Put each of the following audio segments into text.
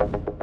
you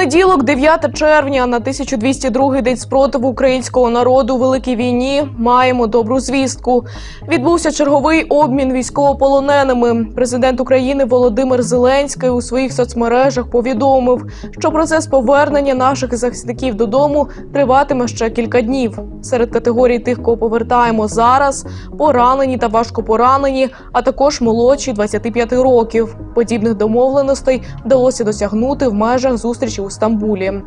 Понеділок, 9 червня, на 1202 день спротиву українського народу великій війні. Маємо добру звістку. Відбувся черговий обмін військовополоненими. Президент України Володимир Зеленський у своїх соцмережах повідомив, що процес повернення наших захисників додому триватиме ще кілька днів. Серед категорій тих, кого повертаємо зараз, поранені та важкопоранені, а також молодші 25 років. Подібних домовленостей вдалося досягнути в межах зустрічі у Стамбулі.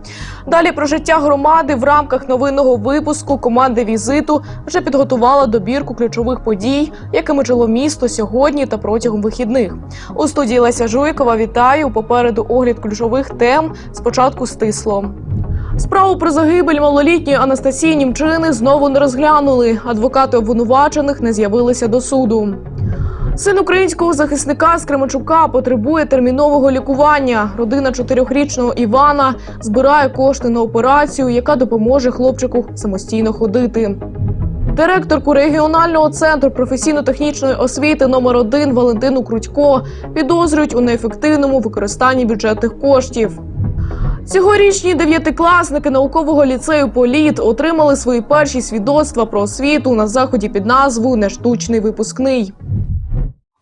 Далі про життя громади в рамках новинного випуску команди візиту вже підготувала добірку ключових подій, якими жило місто сьогодні та протягом вихідних. У студії Леся Жуйкова вітаю. Попереду огляд ключових тем. Спочатку стисло. Справу про загибель малолітньої Анастасії Німчини знову не розглянули. Адвокати обвинувачених не з'явилися до суду. Син українського захисника з Кременчука потребує термінового лікування. Родина чотирьохрічного Івана збирає кошти на операцію, яка допоможе хлопчику самостійно ходити. Директорку регіонального центру професійно-технічної освіти номер 1 Валентину Крутько підозрюють у неефективному використанні бюджетних коштів. Цьогорічні дев'ятикласники наукового ліцею Політ отримали свої перші свідоцтва про освіту на заході під назвою Нештучний випускний.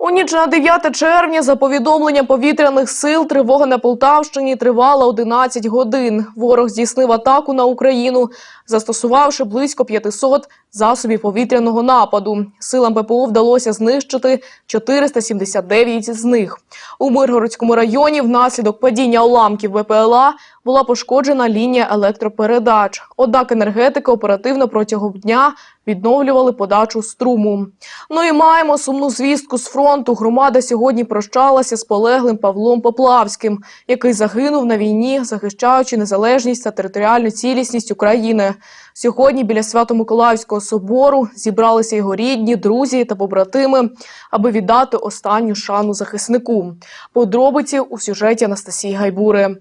У ніч на 9 червня, за повідомленням повітряних сил, тривога на Полтавщині тривала 11 годин. Ворог здійснив атаку на Україну, застосувавши близько 500 засобів повітряного нападу. Силам ППО вдалося знищити 479 з них. У Миргородському районі внаслідок падіння уламків БПЛА була пошкоджена лінія електропередач. Однак енергетики оперативно протягом дня відновлювали подачу струму. Ну і маємо сумну звістку з фронту. Громада сьогодні прощалася з полеглим Павлом Поплавським, який загинув на війні, захищаючи незалежність та територіальну цілісність України. Сьогодні біля Свято-Миколаївського собору зібралися його рідні, друзі та побратими, аби віддати останню шану захиснику. Подробиці у сюжеті Анастасії Гайбури.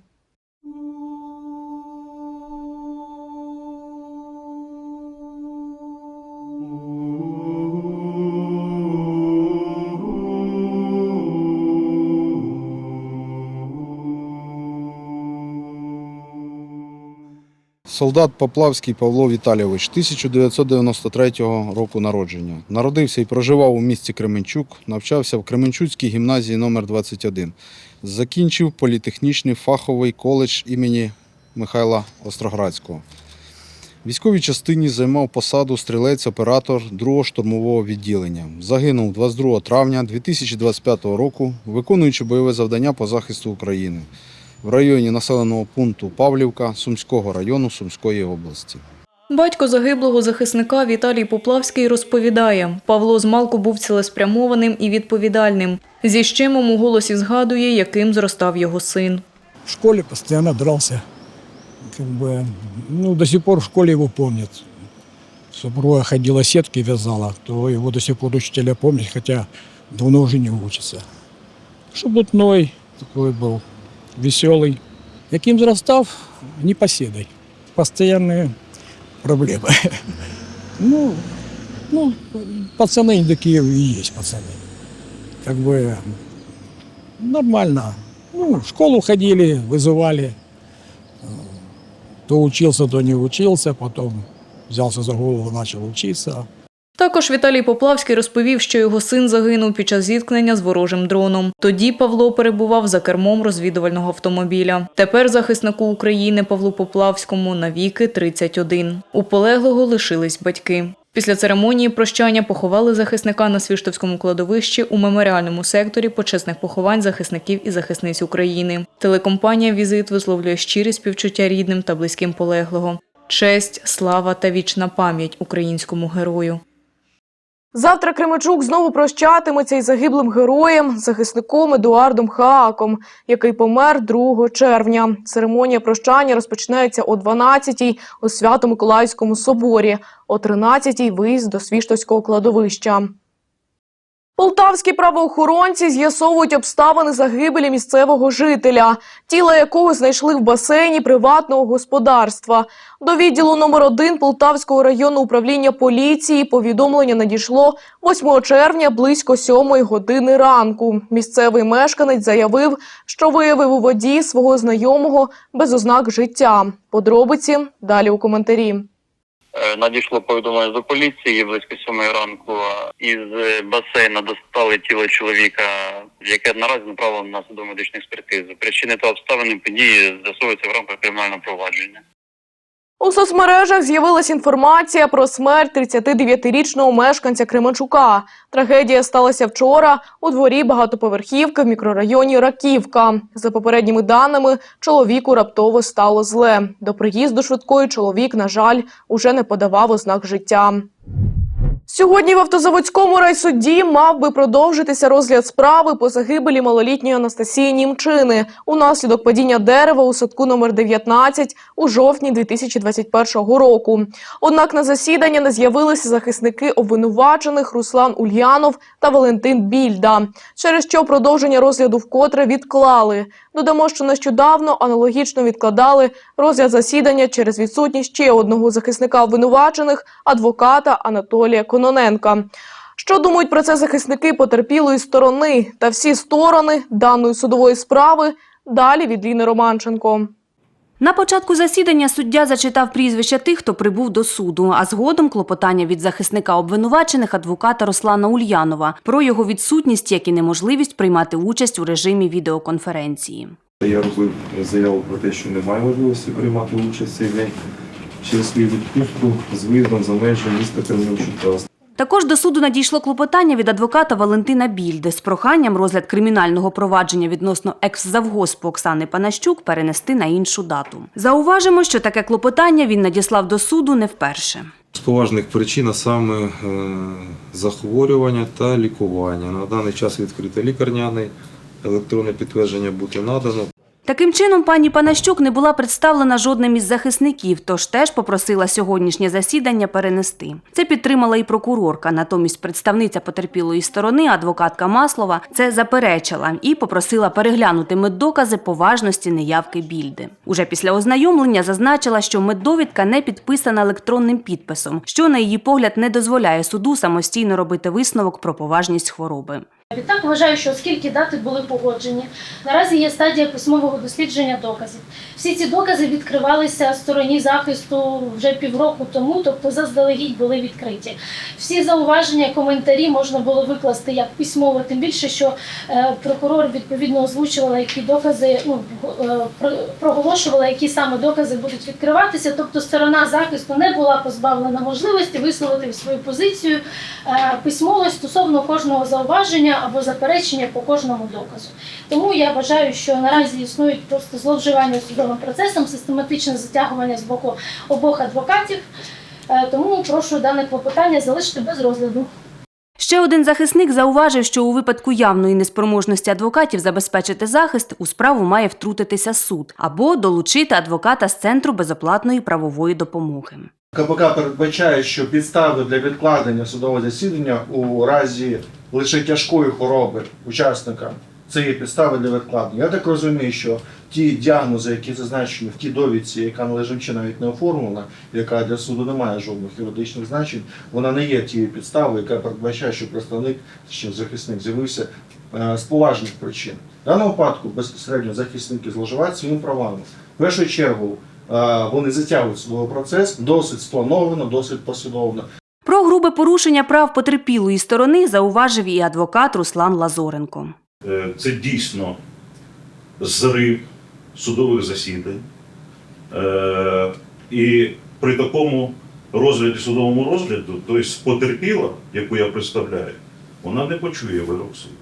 Солдат Поплавський Павло Віталійович, 1993 року народження. Народився і проживав у місті Кременчук, навчався в Кременчуцькій гімназії номер 21 Закінчив політехнічний фаховий коледж імені Михайла Остроградського. В військовій частині займав посаду стрілець-оператор 2-го штурмового відділення. Загинув 22 травня 2025 року, виконуючи бойове завдання по захисту України в районі населеного пункту Павлівка Сумського району Сумської області. Батько загиблого захисника Віталій Поплавський розповідає, Павло змалку був цілеспрямованим і відповідальним. Зі щемом у голосі згадує, яким зростав його син. В школе постоянно дрался. Как ну, до сих пор в школе его помнят. Супруга ходила сетки вязала, то его до сих пор учителя помнят, хотя давно уже не учится. Шебутной такой был, веселый. Яким зрастав, непоседой. Постоянные проблемы. Ну, ну, пацаны не такие и есть пацаны. Как бы нормально. Ну, в школу ходили, вызывали. То учился, то не учился, потом взялся за голову, начал учиться. Також Віталій Поплавський розповів, що його син загинув під час зіткнення з ворожим дроном. Тоді Павло перебував за кермом розвідувального автомобіля. Тепер захиснику України Павлу Поплавському навіки 31. У полеглого лишились батьки. Після церемонії прощання поховали захисника на Свіштовському кладовищі у меморіальному секторі почесних поховань захисників і захисниць України. Телекомпанія Візит висловлює щирі співчуття рідним та близьким полеглого. Честь, слава та вічна пам'ять українському герою. Завтра Кременчук знову прощатиметься із загиблим героєм, захисником Едуардом Хааком, який помер 2 червня. Церемонія прощання розпочнеться о 12-й у Свято-Миколаївському соборі, о 13-й – виїзд до Свіштовського кладовища. Полтавські правоохоронці з'ясовують обставини загибелі місцевого жителя, тіло якого знайшли в басейні приватного господарства. До відділу номер 1 Полтавського районного управління поліції повідомлення надійшло 8 червня близько 7 години ранку. Місцевий мешканець заявив, що виявив у воді свого знайомого без ознак життя. Подробиці далі у коментарі. Е, Надійшло повідомлення до поліції близько сьомої ранку. Із е, басейна достали тіло чоловіка, яке наразі направлено на судово медичну експертизу. Причини та обставини події з'ясовуються в рамках кримінального провадження. У соцмережах з'явилась інформація про смерть 39-річного мешканця Кременчука. Трагедія сталася вчора у дворі багатоповерхівки в мікрорайоні Раківка. За попередніми даними, чоловіку раптово стало зле. До приїзду швидкої чоловік, на жаль, уже не подавав ознак життя. Сьогодні в автозаводському райсуді мав би продовжитися розгляд справи по загибелі малолітньої Анастасії Німчини унаслідок падіння дерева у садку номер 19 у жовтні 2021 року. Однак на засідання не з'явилися захисники обвинувачених Руслан Ульянов та Валентин Більда, через що продовження розгляду вкотре відклали. Додамо, що нещодавно аналогічно відкладали розгляд засідання через відсутність ще одного захисника обвинувачених адвоката Анатолія Кононенка. Що думають про це захисники потерпілої сторони та всі сторони даної судової справи? Далі від Ліни Романченко. На початку засідання суддя зачитав прізвища тих, хто прибув до суду, а згодом клопотання від захисника обвинувачених адвоката Руслана Ульянова про його відсутність, як і неможливість приймати участь у режимі відеоконференції. Я робив заяву про те, що немає можливості приймати участь цей день через свою відпустку з виїздом за межі міста Кременчука. Також до суду надійшло клопотання від адвоката Валентина Більди з проханням розгляд кримінального провадження відносно екс-завгоспу Оксани Панащук перенести на іншу дату. Зауважимо, що таке клопотання він надіслав до суду не вперше. З поважних причин, а саме е, захворювання та лікування. На даний час відкрите лікарняне, електронне підтвердження бути надано. Таким чином, пані Панащук не була представлена жодним із захисників, тож теж попросила сьогоднішнє засідання перенести. Це підтримала і прокурорка. Натомість представниця потерпілої сторони, адвокатка Маслова, це заперечила і попросила переглянути меддокази поважності неявки більди. Уже після ознайомлення зазначила, що меддовідка не підписана електронним підписом, що, на її погляд, не дозволяє суду самостійно робити висновок про поважність хвороби. Відтак вважаю, що оскільки дати були погоджені, наразі є стадія письмового дослідження доказів. Всі ці докази відкривалися стороні захисту вже півроку тому, тобто заздалегідь були відкриті. Всі зауваження, коментарі можна було викласти як письмово, тим більше, що е, прокурор відповідно озвучувала, які докази ну, е, проголошувала, які саме докази будуть відкриватися. Тобто сторона захисту не була позбавлена можливості висловити свою позицію е, письмово стосовно кожного зауваження або заперечення по кожному доказу. Тому я вважаю, що наразі існують просто зловживання судовим процесом, систематичне затягування з боку обох адвокатів. Е, Тому прошу дане клопотання залишити без розгляду. Ще один захисник зауважив, що у випадку явної неспроможності адвокатів забезпечити захист у справу має втрутитися суд або долучити адвоката з центру безоплатної правової допомоги. КПК передбачає, що підстави для відкладення судового засідання у разі лише тяжкої хвороби учасника це є підстави для відкладення. Я так розумію, що ті діагнози, які зазначені в тій довідці, яка належним чином навіть не оформлена, яка для суду не має жодних юридичних значень, вона не є тією підставою, яка передбачає, що представник чи захисник з'явився е, з поважних причин. В даному випадку безпосередньо захисники зловживають своїми правами. В першу чергу вони затягують судовий процес досить сплановано, досить послідовно. Про грубе порушення прав потерпілої сторони зауважив і адвокат Руслан Лазоренко. Е, це дійсно зрив судових засідань. Е, І при такому розгляді, судовому розгляду, тобто потерпіла, яку я представляю, вона не почує вирок суду.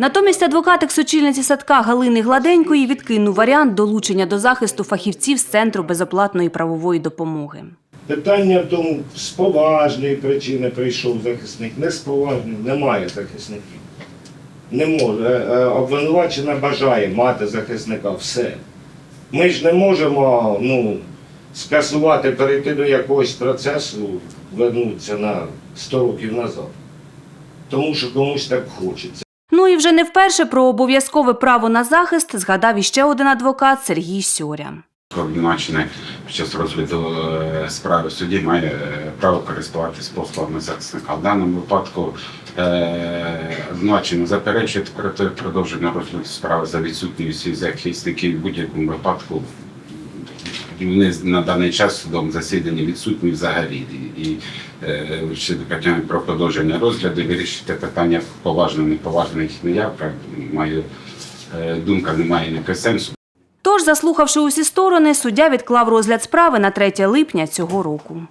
Натомість адвокат екс-очільниці садка Галини Гладенької відкинув варіант долучення до захисту фахівців з центру безоплатної правової допомоги. Питання в тому, з поважної причини прийшов захисник, не з поважної, немає захисників. Не може. Е, е, Обвинувачена бажає мати захисника. Все. Ми ж не можемо ну, скасувати, перейти до якогось процесу, вернутися на 100 років назад. тому що комусь так хочеться. І вже не вперше про обов'язкове право на захист згадав іще один адвокат Сергій Сьоря. Обвинувачений під час розгляду е, справи в суді має е, право користуватися послугами захисника. В даному випадку е, обвинувачений заперечує проти продовження розгляду справи за відсутністю захисників в будь-якому випадку. Вони на даний час в судовому засіданні відсутні взагалі. І, і е, щодо питання про продовження розгляду вирішити питання поважно, неповажно їх не я. правда, Маю е, думка немає ніякого сенсу. Тож, заслухавши усі сторони, суддя відклав розгляд справи на 3 липня цього року.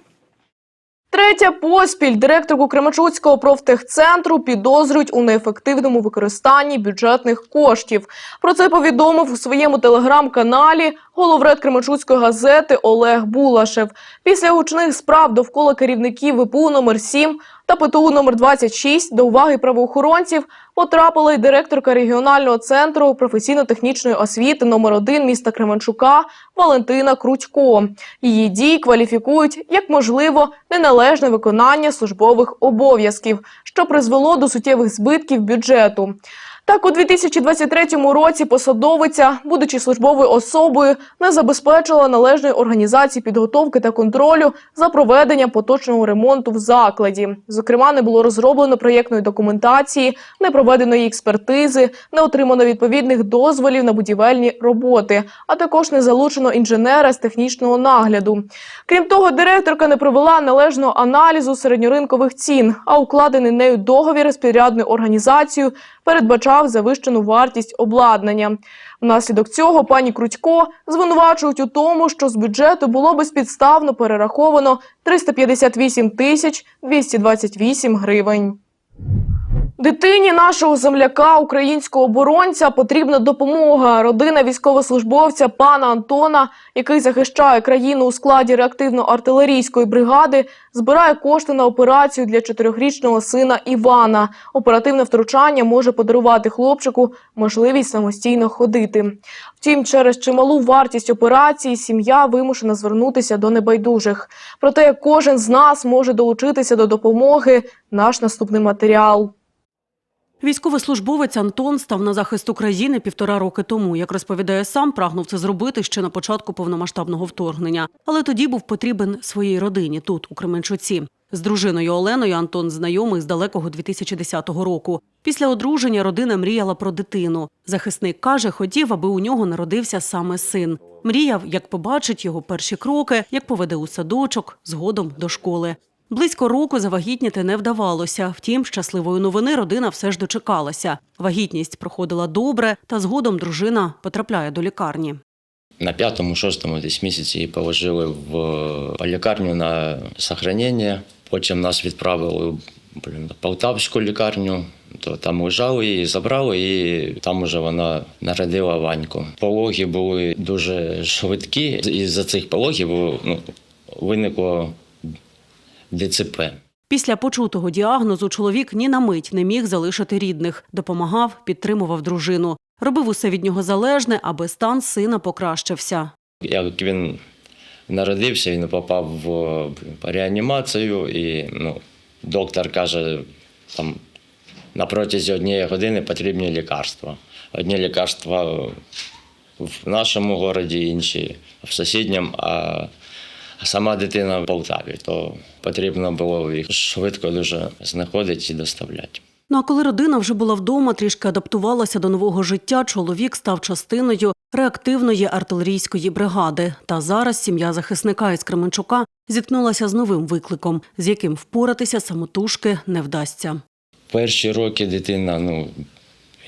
Третя поспіль директорку Кременчуцького профтехцентру підозрюють у неефективному використанні бюджетних коштів. Про це повідомив у своєму телеграм-каналі головред Кременчуцької газети Олег Булашев. Після гучних справ довкола керівників ВПУ номер 7 та ПТУ номер 26 до уваги правоохоронців потрапила й директорка регіонального центру професійно-технічної освіти номер 1 міста Кременчука Валентина Крутько. Її дії кваліфікують як можливо неналежне виконання службових обов'язків, що призвело до суттєвих збитків бюджету. Так, у 2023 році посадовиця, будучи службовою особою, не забезпечила належної організації підготовки та контролю за проведення поточного ремонту в закладі. Зокрема, не було розроблено проєктної документації, не проведено експертизи, не отримано відповідних дозволів на будівельні роботи, а також не залучено інженера з технічного нагляду. Крім того, директорка не провела належного аналізу середньоринкових цін, а укладений нею договір з підрядною організацією передбачав завищену вартість обладнання. Внаслідок цього пані Крутько звинувачують у тому, що з бюджету було безпідставно перераховано 358 тисяч 228 гривень. Дитині нашого земляка, українського оборонця, потрібна допомога. Родина військовослужбовця пана Антона, який захищає країну у складі реактивно-артилерійської бригади, збирає кошти на операцію для чотирьохрічного сина Івана. Оперативне втручання може подарувати хлопчику можливість самостійно ходити. Втім, через чималу вартість операції сім'я вимушена звернутися до небайдужих. Проте кожен з нас може долучитися до допомоги. Наш наступний матеріал. Військовослужбовець Антон став на захист України півтора роки тому. Як розповідає сам, прагнув це зробити ще на початку повномасштабного вторгнення. Але тоді був потрібен своїй родині тут, у Кременчуці. З дружиною Оленою Антон знайомий з далекого 2010 року. Після одруження родина мріяла про дитину. Захисник каже, хотів, аби у нього народився саме син. Мріяв, як побачить його перші кроки, як поведе у садочок, згодом до школи. Близько року завагітніти не вдавалося. Втім, щасливої новини родина все ж дочекалася. Вагітність проходила добре, та згодом дружина потрапляє до лікарні. На п'ятому, шостому десь місяці її положили в лікарню на сохранення. Потім нас відправили в Полтавську лікарню. То там лежали її, забрали, і там уже вона народила Ваньку. Пологи були дуже швидкі, і за цих пологів ну, виникло ДЦП. Після почутого діагнозу чоловік ні на мить не міг залишити рідних, допомагав, підтримував дружину. Робив усе від нього залежне, аби стан сина покращився. Як він народився, він попав в реанімацію, і ну, доктор каже, там на протязі однієї години потрібні лікарства. Одні лікарства в нашому місті, інші в сусідньому, а сама дитина в Полтаві, то потрібно було їх швидко дуже знаходити і доставляти. Ну а коли родина вже була вдома, трішки адаптувалася до нового життя, чоловік став частиною реактивної артилерійської бригади. Та зараз сім'я захисника із Кременчука зіткнулася з новим викликом, з яким впоратися самотужки не вдасться. Перші роки дитина, ну,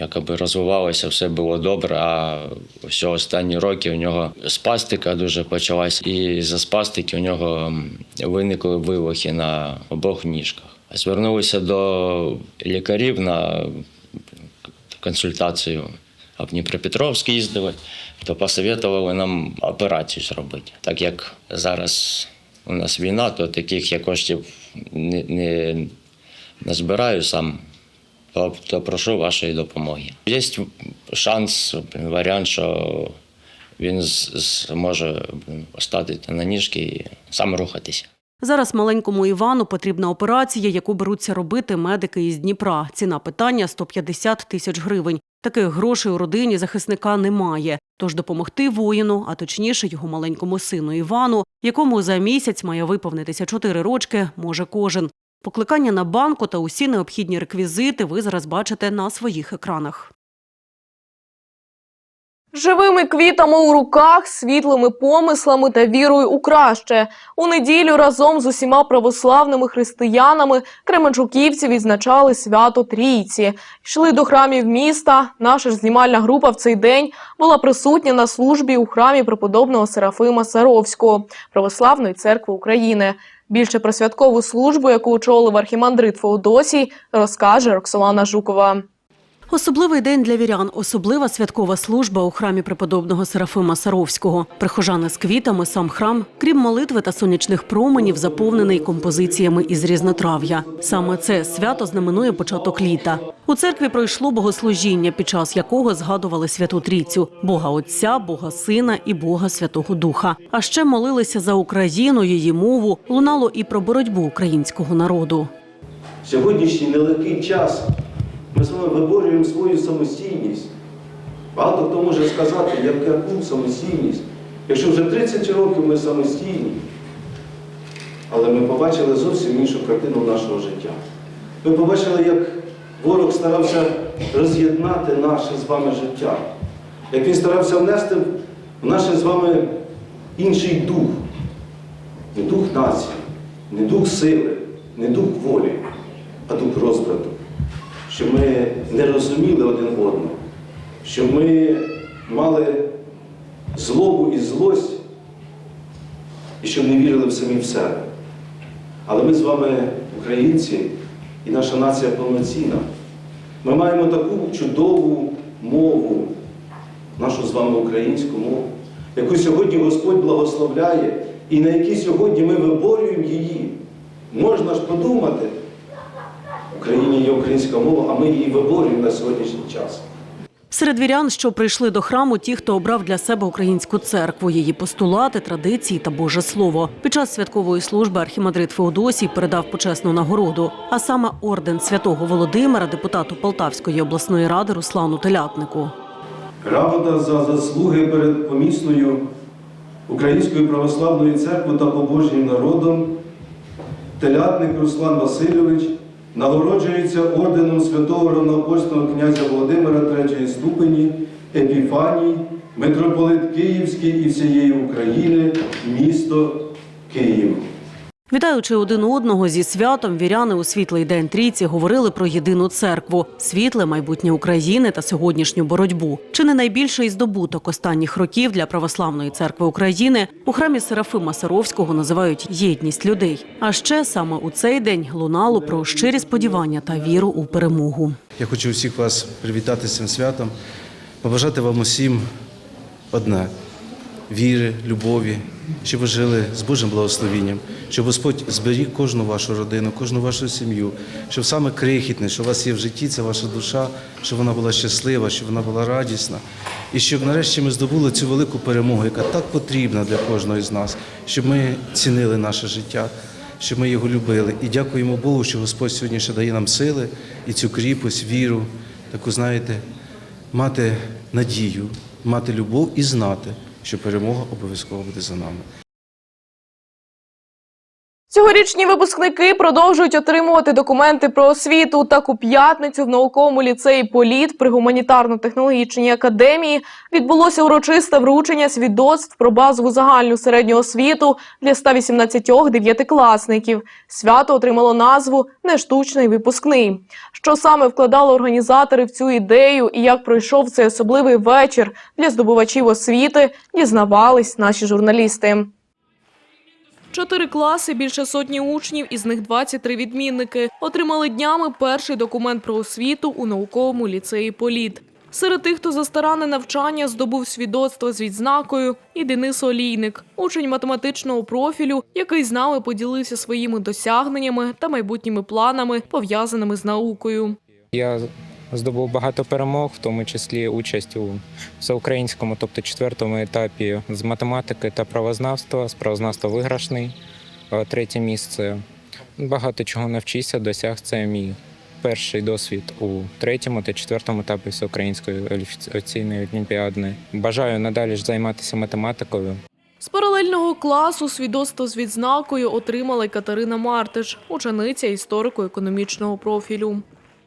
якоби розвивалася, все було добре, а все останні роки у нього спастика дуже почалась, і за спастики у нього виникли вивихи на обох ніжках. Звернулися до лікарів на консультацію. А в Дніпропетровськ їздили, то посоветували нам операцію зробити. Так як зараз у нас війна, то таких я коштів не, не, не збираю сам, то, то прошу вашої допомоги. Є шанс, варіант, що він зможе стати на ніжки і сам рухатися. Зараз маленькому Івану потрібна операція, яку беруться робити медики із Дніпра. Ціна питання 150 тисяч гривень. Таких грошей у родині захисника немає. Тож допомогти воїну, а точніше його маленькому сину Івану, якому за місяць має виповнитися 4 рочки, може кожен. Покликання на банку та усі необхідні реквізити ви зараз бачите на своїх екранах. Живими квітами у руках, світлими помислами та вірою у краще. У неділю разом з усіма православними християнами кременчуківці відзначали свято Трійці. Йшли до храмів міста. Наша ж знімальна група в цей день була присутня на службі у храмі преподобного Серафима Саровського Православної церкви України. Більше про святкову службу, яку очолив архімандрит Феодосій, розкаже Роксолана Жукова. Особливий день для вірян, особлива святкова служба у храмі преподобного Серафима Саровського. Прихожани з квітами, сам храм, крім молитви та сонячних променів, заповнений композиціями із різнотрав'я. Саме це свято знаменує початок літа. У церкві пройшло богослужіння, під час якого згадували святу трійцю Бога Отця, Бога Сина і Бога Святого Духа. А ще молилися за Україну, її мову. Лунало і про боротьбу українського народу. Сьогоднішній нелегкий час ми з вами виборюємо свою самостійність. Багато хто може сказати, як яку самостійність, якщо вже 30 років ми самостійні, але ми побачили зовсім іншу картину нашого життя. Ми побачили, як ворог старався роз'єднати наше з вами життя, як він старався внести в наше з вами інший дух, не дух нації, не дух сили, не дух волі, а дух розбрату. Щоб ми не розуміли один одного, щоб ми мали злобу і злость, і щоб не вірили в самі в себе. Але ми з вами, українці, і наша нація повноцінна. Ми маємо таку чудову мову, нашу з вами українську мову, яку сьогодні Господь благословляє, і на якій сьогодні ми виборюємо її. Можна ж подумати, в Україні є українська мова, а ми її виборюємо на сьогоднішній час. Серед вірян, що прийшли до храму, ті, хто обрав для себе українську церкву, її постулати, традиції та Боже Слово. Під час святкової служби архімандрит Феодосій передав почесну нагороду, а саме орден святого Володимира, депутату Полтавської обласної ради Руслану Телятнику. Грамота за заслуги перед помісною Українською православною церквою та побожнім народом телятник Руслан Васильович нагороджується орденом святого равнопольського князя Володимира третьої ступені, Епіфаній, митрополит Київський і всієї України, місто Київ. Вітаючи один одного зі святом, віряни у світлий день трійці говорили про єдину церкву, світле майбутнє України та сьогоднішню боротьбу. Чи не найбільший здобуток останніх років для православної церкви України у храмі Серафима Саровського називають єдність людей. А ще саме у цей день лунало про щирі сподівання та віру у перемогу. Я хочу всіх вас привітати з цим святом, побажати вам усім одне віри, любові, щоб ви жили з Божим благословінням, щоб Господь зберіг кожну вашу родину, кожну вашу сім'ю, щоб саме крихітне, що у вас є в житті, це ваша душа, щоб вона була щаслива, щоб вона була радісна. І щоб нарешті ми здобули цю велику перемогу, яка так потрібна для кожного з нас, щоб ми цінили наше життя, щоб ми його любили. І дякуємо Богу, що Господь сьогодні ще дає нам сили і цю кріпость, віру, таку, знаєте, мати надію, мати любов і знати, що перемога обов'язково буде за нами. Цьогорічні випускники продовжують отримувати документи про освіту. Так у п'ятницю в науковому ліцеї Політ при гуманітарно-технологічній академії відбулося урочисте вручення свідоцтв про базову загальну середню освіту для 118 дев'ятикласників. Свято отримало назву Нештучний випускний. Що саме вкладали організатори в цю ідею і як пройшов цей особливий вечір для здобувачів освіти, дізнавались наші журналісти. Чотири класи, більше сотні учнів, із них 23 відмінники, отримали днями перший документ про освіту у науковому ліцеї Політ. Серед тих, хто за старанне навчання здобув свідоцтво з відзнакою, і Денис Олійник, учень математичного профілю, який з нами поділився своїми досягненнями та майбутніми планами, пов'язаними з наукою. Я здобув багато перемог, в тому числі участь у всеукраїнському, тобто четвертому етапі з математики та правознавства. З правознавства виграшний. е, третє місце. Багато чого навчився, досяг це мій перший досвід у третьому та четвертому етапі всеукраїнської офіційної олімпіади. Бажаю надалі ж займатися математикою. З паралельного класу свідоцтво з відзнакою отримала й Катерина Мартиш, учениця історико-економічного профілю.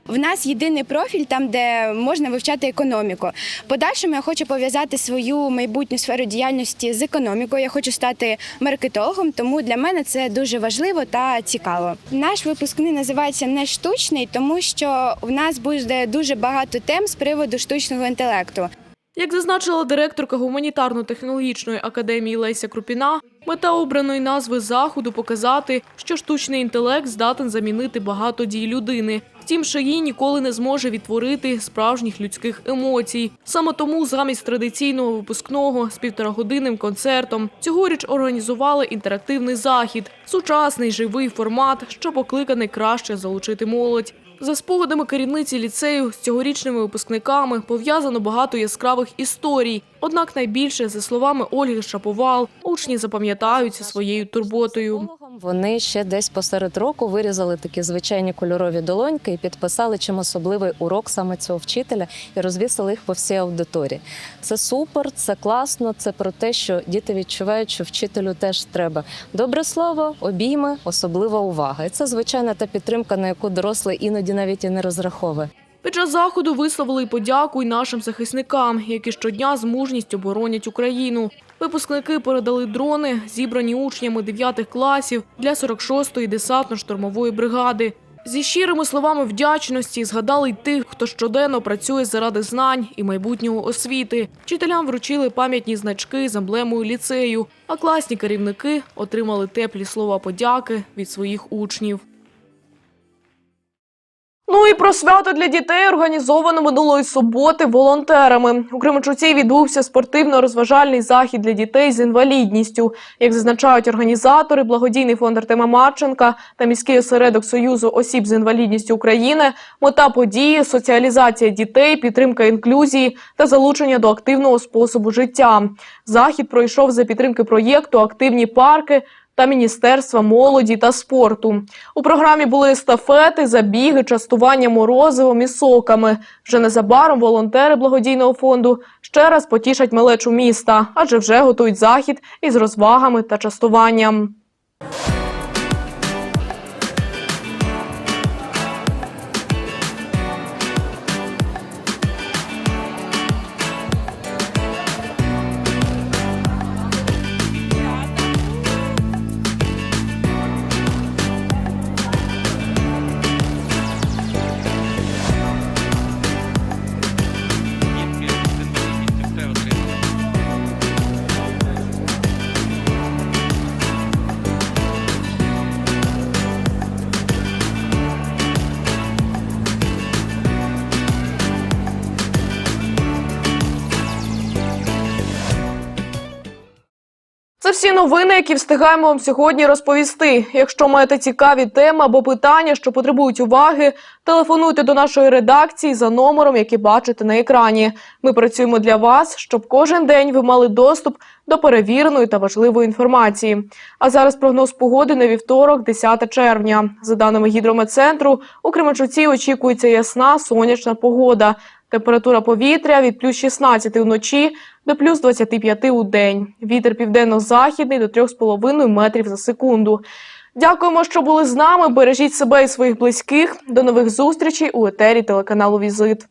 В нас єдиний профіль, там де можна вивчати економіку. Подальшому я хочу пов'язати свою майбутню сферу діяльності з економікою. Я хочу стати маркетологом, тому для мене це дуже важливо та цікаво. Наш випускний називається не штучний, тому що в нас буде дуже багато тем з приводу штучного інтелекту. Як зазначила директорка гуманітарно-технологічної академії Леся Крупіна, мета обраної назви заходу показати, що штучний інтелект здатен замінити багато дій людини. Втім, шиї ніколи не зможе відтворити справжніх людських емоцій. Саме тому замість традиційного випускного з півторагодинним концертом цьогоріч організували інтерактивний захід, сучасний живий формат, що покликаний краще залучити молодь. За спогадами керівниці ліцею з цьогорічними випускниками пов'язано багато яскравих історій. Однак найбільше, за словами Ольги Шаповал, учні запам'ятаються своєю турботою. Вони ще десь посеред року вирізали такі звичайні кольорові долоньки і підписали чим особливий урок саме цього вчителя і розвісили їх по всій аудиторії. Це супер, це класно. Це про те, що діти відчувають, що вчителю теж треба добре слово, обійми, особлива увага. І це звичайно та підтримка, на яку дорослий іноді навіть і не розраховує. Під час заходу висловили подяку й нашим захисникам, які щодня з мужністю боронять Україну. Випускники передали дрони, зібрані учнями 9 класів для 46-ї десантно-штурмової бригади. Зі щирими словами вдячності згадали й тих, хто щоденно працює заради знань і майбутнього освіти. Вчителям вручили пам'ятні значки з емблемою ліцею, а класні керівники отримали теплі слова подяки від своїх учнів. Ну і про свято для дітей організовано минулої суботи волонтерами. У Кременчуці відбувся спортивно-розважальний захід для дітей з інвалідністю. Як зазначають організатори, благодійний фонд Артема Марченка та міський осередок Союзу осіб з інвалідністю України, мета події соціалізація дітей, підтримка інклюзії та залучення до активного способу життя. Захід пройшов за підтримки проєкту Активні парки та Міністерства молоді та спорту. У програмі були естафети, забіги, частування морозивом і соками. Вже незабаром волонтери благодійного фонду ще раз потішать малечу міста, адже вже готують захід із розвагами та частуванням. Всі новини, які встигаємо вам сьогодні розповісти. Якщо маєте цікаві теми або питання, що потребують уваги, телефонуйте до нашої редакції за номером, який бачите на екрані. Ми працюємо для вас, щоб кожен день ви мали доступ до перевіреної та важливої інформації. А зараз прогноз погоди на вівторок, 10 червня. За даними гідрометцентру, у Кременчуці очікується ясна сонячна погода. Температура повітря від плюс 16 вночі до плюс 25 у день. Вітер південно-західний до 3,5 метрів за секунду. Дякуємо, що були з нами. Бережіть себе і своїх близьких. До нових зустрічей у етері телеканалу Візит.